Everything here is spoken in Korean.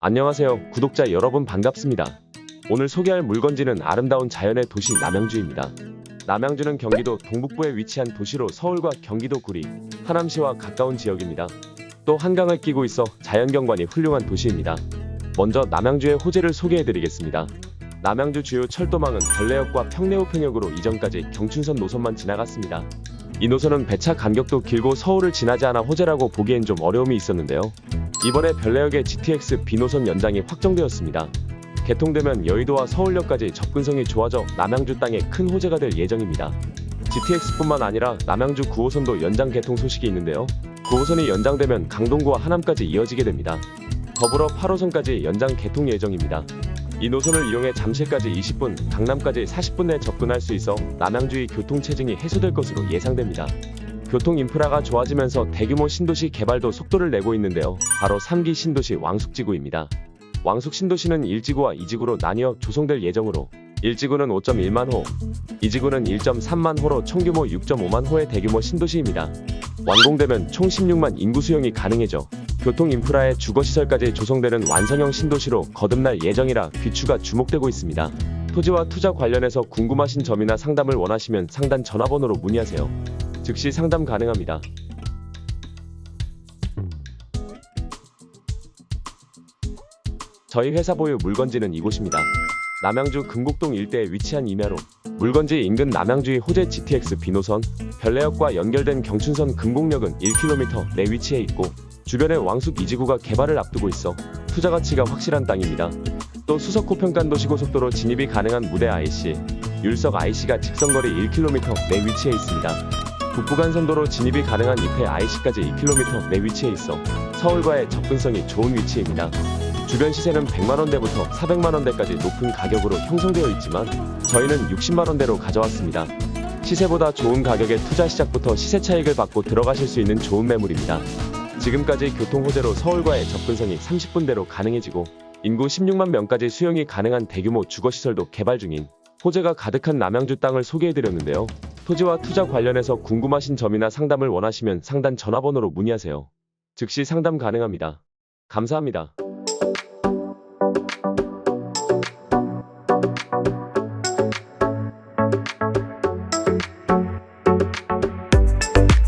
안녕하세요. 구독자 여러분 반갑습니다. 오늘 소개할 물건지는 아름다운 자연의 도시 남양주입니다. 남양주는 경기도 동북부에 위치한 도시로 서울과 경기도 구리, 하남시와 가까운 지역입니다. 또 한강을 끼고 있어 자연경관이 훌륭한 도시입니다. 먼저 남양주의 호재를 소개해드리겠습니다. 남양주 주요 철도망은 별내역과 평내우 평역으로 이전까지 경춘선 노선만 지나갔습니다. 이 노선은 배차 간격도 길고 서울을 지나지 않아 호재라고 보기엔 좀 어려움이 있었는데요. 이번에 별내역의 GTX B노선 연장이 확정되었습니다. 개통되면 여의도와 서울역까지 접근성이 좋아져 남양주 땅에 큰 호재가 될 예정입니다. GTX뿐만 아니라 남양주 9호선도 연장 개통 소식이 있는데요. 9호선이 연장되면 강동구와 하남까지 이어지게 됩니다. 더불어 8호선까지 연장 개통 예정입니다. 이 노선을 이용해 잠실까지 20분, 강남까지 40분 내 접근할 수 있어 남양주의 교통 체증이 해소될 것으로 예상됩니다. 교통 인프라가 좋아지면서 대규모 신도시 개발도 속도를 내고 있는데요. 바로 3기 신도시 왕숙지구입니다. 왕숙 신도시는 1지구와 2지구로 나뉘어 조성될 예정으로 1지구는 5.1만 호, 2지구는 1.3만 호로 총규모 6.5만 호의 대규모 신도시입니다. 완공되면 총 16만 인구 수용이 가능해져 교통 인프라에 주거시설까지 조성되는 완성형 신도시로 거듭날 예정이라 귀추가 주목되고 있습니다. 토지와 투자 관련해서 궁금하신 점이나 상담을 원하시면 상단 전화번호로 문의하세요. 즉시 상담 가능합니다. 저희 회사 보유 물건지는 이곳입니다. 남양주 금곡동 일대에 위치한 임야로 물건지 인근 남양주의 호재 GTX B노선 별내역과 연결된 경춘선 금곡역은 1km 내 위치해 있고 주변에 왕숙 2지구가 개발을 앞두고 있어 투자 가치가 확실한 땅입니다. 또 수서코 평간 도시고속도로 진입이 가능한 무대 IC, 율석 IC가 직선거리 1km 내 위치해 있습니다. 북부간선도로 진입이 가능한 이페 IC까지 2km 내 위치해 있어 서울과의 접근성이 좋은 위치입니다. 주변 시세는 100만원대부터 400만원대까지 높은 가격으로 형성되어 있지만 저희는 60만원대로 가져왔습니다. 시세보다 좋은 가격에 투자 시작부터 시세 차익을 받고 들어가실 수 있는 좋은 매물입니다. 지금까지 교통 호재로 서울과의 접근성이 30분대로 가능해지고 인구 16만 명까지 수용이 가능한 대규모 주거시설도 개발 중인 호재가 가득한 남양주 땅을 소개해드렸는데요. 토지와 투자 관련해서 궁금하신 점이나 상담을 원하시면 상단 전화번호로 문의하세요. 즉시 상담 가능합니다. 감사합니다.